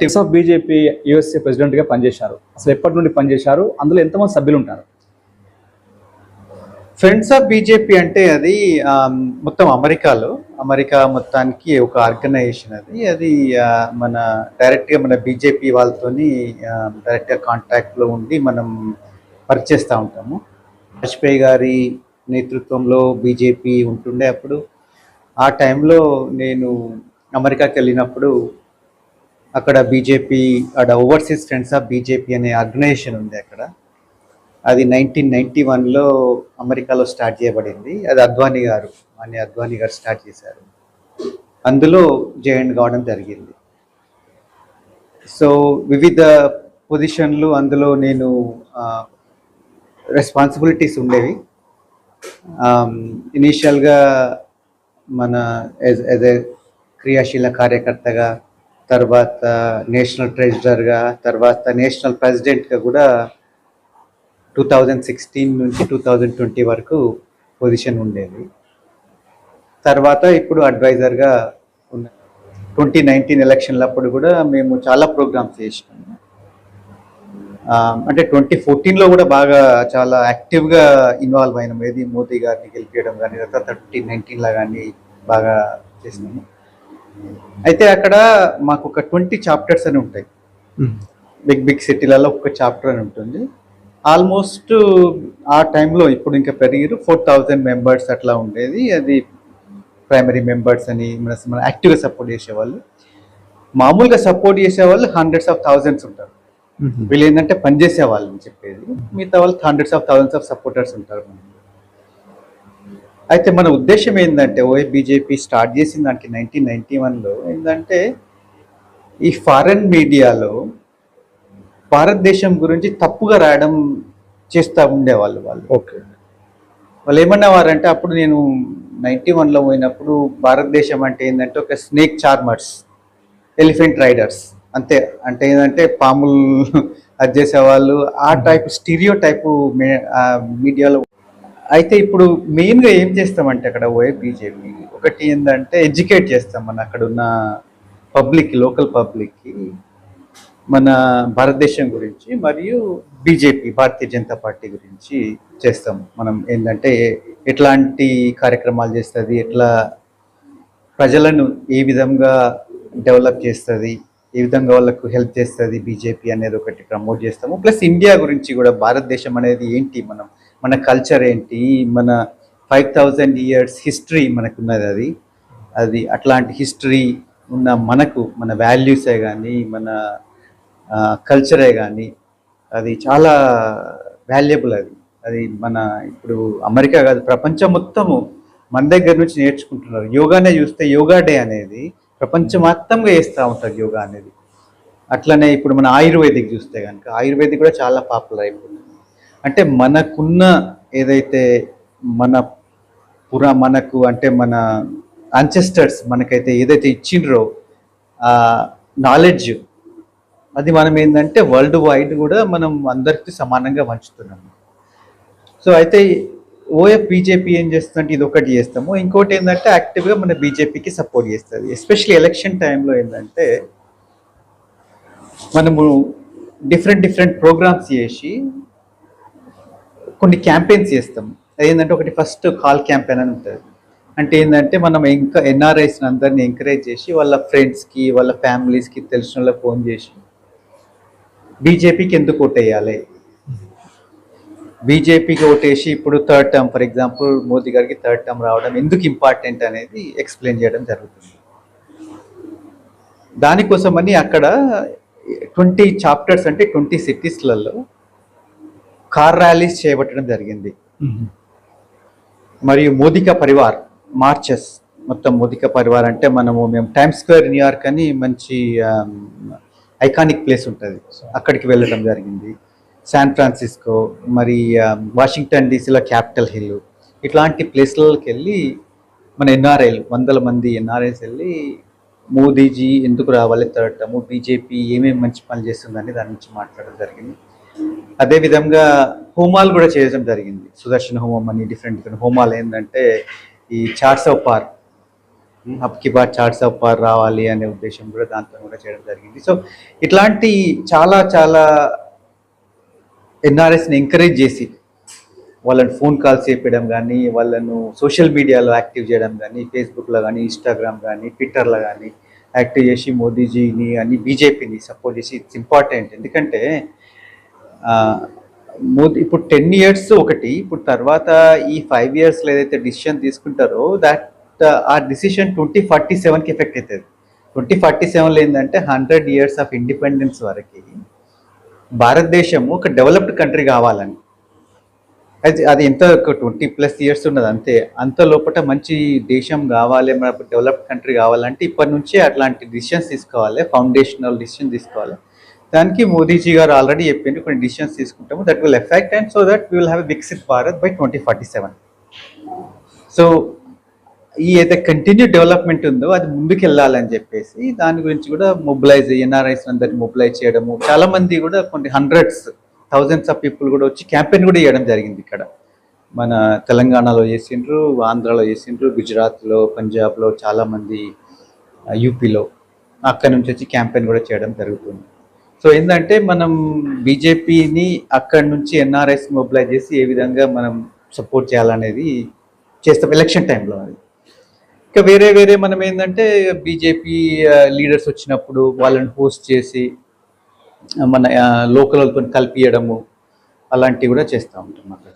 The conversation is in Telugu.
యాక్టివ్స్ ఆఫ్ బీజేపీ యుఎస్ఏ ప్రెసిడెంట్గా పనిచేశారు. అసలు ఎప్పటి నుండి పనిచేశారు? అందులో ఎంతమంది సభ్యులు ఉంటారు? ఫ్రెండ్స్ ఆఫ్ బీజేపీ అంటే అది మొత్తం అమెరికాలో. అమెరికా మొత్తానికి ఒక ఆర్గనైజేషన్ అది. అది మన డైరెక్ట్గా మన బీజేపీ వాళ్ళతోని డైరెక్ట్గా కాంటాక్ట్లో ఉండి మనం వర్క్ చేస్తూ ఉంటాము. వాజ్పేయి గారి నేతృత్వంలో బీజేపీ ఉంటుండే అప్పుడు. ఆ టైంలో నేను అమెరికాకి వెళ్ళినప్పుడు అక్కడ బీజేపీ అక్కడ ఓవర్సీస్ ఫ్రెండ్స్ ఆఫ్ బీజేపీ అనే ఆర్గనైజేషన్ ఉంది అక్కడ. అది నైన్టీన్ నైన్టీ వన్లో అమెరికాలో స్టార్ట్ చేయబడింది. అది అద్వానీ గారు అని అద్వానీ గారు స్టార్ట్ చేశారు. అందులో జాయిన్ కావడం జరిగింది. సో వివిధ పొజిషన్లు అందులో నేను రెస్పాన్సిబిలిటీస్ ఉండేవి. ఇనీషియల్గా మన యాజ్ ఎ క్రియాశీల కార్యకర్తగా తర్వాత నేషనల్ ట్రెజరర్గా తర్వాత నేషనల్ ప్రెసిడెంట్గా కూడా టూ థౌజండ్ సిక్స్టీన్ నుంచి టూ థౌజండ్ ట్వంటీ వరకు పొజిషన్ ఉండేది. తర్వాత ఇప్పుడు అడ్వైజర్గా ఉన్న ట్వంటీ నైన్టీన్ ఎలక్షన్లప్పుడు కూడా మేము చాలా ప్రోగ్రామ్స్ చేసినాము. అంటే ట్వంటీ ఫోర్టీన్లో కూడా బాగా చాలా యాక్టివ్గా ఇన్వాల్వ్ అయినాం ఏది మోదీ గారిని గెలిపించడం కానీ తర్వాత ట్వంటీ నైన్టీన్లో కానీ బాగా చేసినాము. అయితే అక్కడ మాకు ఒక ట్వంటీ చాప్టర్స్ అని ఉంటాయి. బిగ్ బిగ్ సిటీలలో ఒక చాప్టర్ అని ఉంటుంది. ఆల్మోస్ట్ ఆ టైంలో ఇప్పుడు ఇంకా పెరిగిరు. ఫోర్ థౌజండ్ మెంబర్స్ అట్లా ఉండేది. అది ప్రైమరీ మెంబర్స్ అని మన మన యాక్టివ్గా సపోర్ట్ చేసేవాళ్ళు. మామూలుగా సపోర్ట్ చేసేవాళ్ళు హండ్రెడ్స్ ఆఫ్ థౌజండ్స్ ఉంటారు. వీళ్ళు ఏంటంటే పనిచేసే వాళ్ళని చెప్పేది. మిగతా వాళ్ళు hundreds of thousands of supporters ఉంటారు. అయితే మన ఉద్దేశం ఏంటంటే ఓఏ బీజేపీ స్టార్ట్ చేసిన దానికి నైన్టీన్ నైన్టీ వన్లో ఏంటంటే ఈ ఫారెన్ మీడియాలో భారతదేశం గురించి తప్పుగా రాయడం చేస్తూ ఉండేవాళ్ళు వాళ్ళు. ఓకే. వాళ్ళు ఏమన్నవారంటే అప్పుడు నేను నైన్టీ వన్లో పోయినప్పుడు భారతదేశం అంటే ఏంటంటే ఒక స్నేక్ చార్మర్స్ ఎలిఫెంట్ రైడర్స్ అంతే. అంటే ఏంటంటే పాములు అది చేసేవాళ్ళు. ఆ టైప్ స్టీరియో టైపు మీడియాలో అయితే ఇప్పుడు మెయిన్గా ఏం చేస్తామంటే అక్కడ ఓఏ బీజేపీ ఒకటి ఏంటంటే ఎడ్యుకేట్ చేస్తాం మన అక్కడ ఉన్న పబ్లిక్ లోకల్ పబ్లిక్కి మన భారతదేశం గురించి మరియు బీజేపీ భారతీయ జనతా పార్టీ గురించి చేస్తాం. మనం ఏంటంటే ఎట్లాంటి కార్యక్రమాలు చేస్తుంది ఎట్లా ప్రజలను ఏ విధంగా డెవలప్ చేస్తుంది ఏ విధంగా వాళ్ళకు హెల్ప్ చేస్తుంది బీజేపీ అనేది ఒకటి ప్రమోట్ చేస్తాము. ప్లస్ ఇండియా గురించి కూడా భారతదేశం అనేది ఏంటి మనం మన కల్చర్ ఏంటి మన ఫైవ్ థౌజండ్ ఇయర్స్ హిస్టరీ మనకున్నది అది. అది అట్లాంటి హిస్టరీ ఉన్న మనకు మన వాల్యూసే కానీ మన కల్చరే కానీ అది చాలా వాల్యుబుల్ అది. అది మన ఇప్పుడు అమెరికా కాదు ప్రపంచం మొత్తము మన దగ్గర నుంచి నేర్చుకుంటున్నారు. యోగానే చూస్తే యోగా డే అనేది ప్రపంచం మొత్తంగా వేస్తూ ఉంటారు యోగా అనేది. అట్లనే ఇప్పుడు మన ఆయుర్వేదిక్ చూస్తే కనుక ఆయుర్వేదిక్ కూడా చాలా పాపులర్ అయిపోతుంది. అంటే మనకున్న ఏదైతే మన పురా మనకు అంటే మన అన్సెస్టర్స్ మనకైతే ఏదైతే ఇచ్చిండ్రో ఆ నాలెడ్జ్ అది మనం ఏంటంటే వరల్డ్ వైడ్ కూడా మనం అందరికీ సమానంగా పంచుతున్నాము. సో అయితే ఓఎఫ్ బీజేపీ ఏం చేస్తుందంటే ఇది ఒకటి చేస్తాము. ఇంకోటి ఏంటంటే యాక్టివ్గా మన బీజేపీకి సపోర్ట్ చేస్తుంది. ఎస్పెషల్లీ ఎలక్షన్ టైంలో ఏంటంటే మనము డిఫరెంట్ డిఫరెంట్ ప్రోగ్రామ్స్ చేసి కొన్ని క్యాంపెయిన్స్ చేస్తాం. ఏంటంటే ఒకటి ఫస్ట్ కాల్ క్యాంపెయిన్ అని ఉంటుంది. అంటే ఏంటంటే మనం ఇంకా ఎన్ఆర్ఐస్ అందరిని ఎంకరేజ్ చేసి వాళ్ళ ఫ్రెండ్స్కి వాళ్ళ ఫ్యామిలీస్కి తెలిసిన వాళ్ళకి ఫోన్ చేసి బీజేపీకి ఎందుకు ఓటేయాలి బీజేపీకి ఓటేసి ఇప్పుడు third term for example Modi గారికి థర్డ్ టర్మ్ రావడం ఎందుకు ఇంపార్టెంట్ అనేది ఎక్స్ప్లెయిన్ చేయడం జరుగుతుంది. దానికోసమని అక్కడ ట్వంటీ చాప్టర్స్ అంటే ట్వంటీ సిటీస్లలో కార్ ర్యాలీస్ చేపట్టడం జరిగింది. మరియు మోదిక పరివార్ మార్చెస్ మొత్తం మోదిక పరివార్ అంటే మనము మేము టైమ్ స్క్వేర్ న్యూయార్క్ అని మంచి ఐకానిక్ ప్లేస్ ఉంటుంది. అక్కడికి వెళ్ళడం జరిగింది. శాన్ ఫ్రాన్సిస్కో మరి వాషింగ్టన్ డీసీలో క్యాపిటల్ హిల్ ఇట్లాంటి ప్లేస్లకి వెళ్ళి మన ఎన్ఆర్ఐలు వందల మంది ఎన్ఆర్ఐస్ వెళ్ళి మోదీజీ ఎందుకు రావాలి తిరగటము బీజేపీ ఏమేమి మంచి పనులు చేస్తుందని దాని నుంచి మాట్లాడడం జరిగింది. అదే విధంగా హోమాలు కూడా చేయడం జరిగింది. సుదర్శన హోమం అని డిఫరెంట్ డిఫరెంట్ హోమాలు ఏంటంటే ఈ చార్సవ్ పార్. అప్కి బార్ చార్ట్స్ ఆఫ్ పార్ రావాలి అనే ఉద్దేశం కూడా దాంతో కూడా చేయడం జరిగింది. సో ఇట్లాంటి చాలా చాలా ఎన్ఆర్ఎస్ని ఎంకరేజ్ చేసి వాళ్ళని ఫోన్ కాల్స్ చేపించడం కానీ వాళ్ళను సోషల్ మీడియాలో యాక్టివ్ చేయడం కానీ ఫేస్బుక్లో కానీ ఇన్స్టాగ్రామ్ కానీ ట్విట్టర్లో కానీ యాక్టివ్ చేసి మోదీజీని అని బీజేపీని సపోర్ట్ చేసి ఇట్స్ ఇంపార్టెంట్ ఎందుకంటే మోదీ ఇప్పుడు టెన్ ఇయర్స్ ఒకటి ఇప్పుడు తర్వాత ఈ ఫైవ్ ఇయర్స్లో ఏదైతే డిసిషన్ తీసుకుంటారో దాట్ ఆ డిసిషన్ ట్వంటీ ఫార్టీ సెవెన్కి ఎఫెక్ట్ అవుతుంది ట్వంటీ ఫార్టీ సెవెన్లో ఏంటంటే హండ్రెడ్ ఇయర్స్ ఆఫ్ ఇండిపెండెన్స్ వరకు భారతదేశం ఒక డెవలప్డ్ కంట్రీ కావాలని. అది అది ఎంత ఒక ట్వంటీ ప్లస్ ఇయర్స్ ఉన్నది అంతే. అంత లోపల మంచి దేశం కావాలి మన డెవలప్డ్ కంట్రీ కావాలంటే ఇప్పటి నుంచే అట్లాంటి డిసిషన్స్ తీసుకోవాలి ఫౌండేషనల్ డిసిషన్ తీసుకోవాలి. దానికి మోదీజీ గారు ఆల్రెడీ చెప్పిండ్రు కొన్ని డిసిషన్స్ తీసుకుంటాము. That will effect and so that will have Viksit Bharat by twenty forty seven so ఈ అయితే కంటిన్యూ డెవలప్మెంట్ ఉందో అది ముందుకు వెళ్ళాలని చెప్పేసి దాని గురించి కూడా మొబిలైజ్ ఎన్ఆర్ఐస్ అందరిని మొబిలైజ్ చేయడము. చాలా మంది కూడా కొన్ని హండ్రెడ్స్ థౌజండ్స్ ఆఫ్ పీపుల్ కూడా వచ్చి క్యాంపెయిన్ కూడా చేయడం జరిగింది ఇక్కడ. మన తెలంగాణలో చేసిండ్రు ఆంధ్రాలో చేసిండ్రు గుజరాత్లో పంజాబ్లో చాలామంది యూపీలో అక్కడ నుంచి వచ్చి క్యాంపెయిన్ కూడా చేయడం జరుగుతుంది. సో ఏంటంటే మనం బీజేపీని అక్కడి నుంచి ఎన్ఆర్ఎస్ మొబిలైజ్ చేసి ఏ విధంగా మనం సపోర్ట్ చేయాలనేది చేస్తాం ఎలక్షన్ టైంలో అది. ఇంకా వేరే వేరే మనం ఏంటంటే బీజేపీ లీడర్స్ వచ్చినప్పుడు వాళ్ళని హోస్ట్ చేసి మన లోకల్ వాళ్ళతో కలిపియడము అలాంటివి కూడా చేస్తూ ఉంటాం అక్కడ.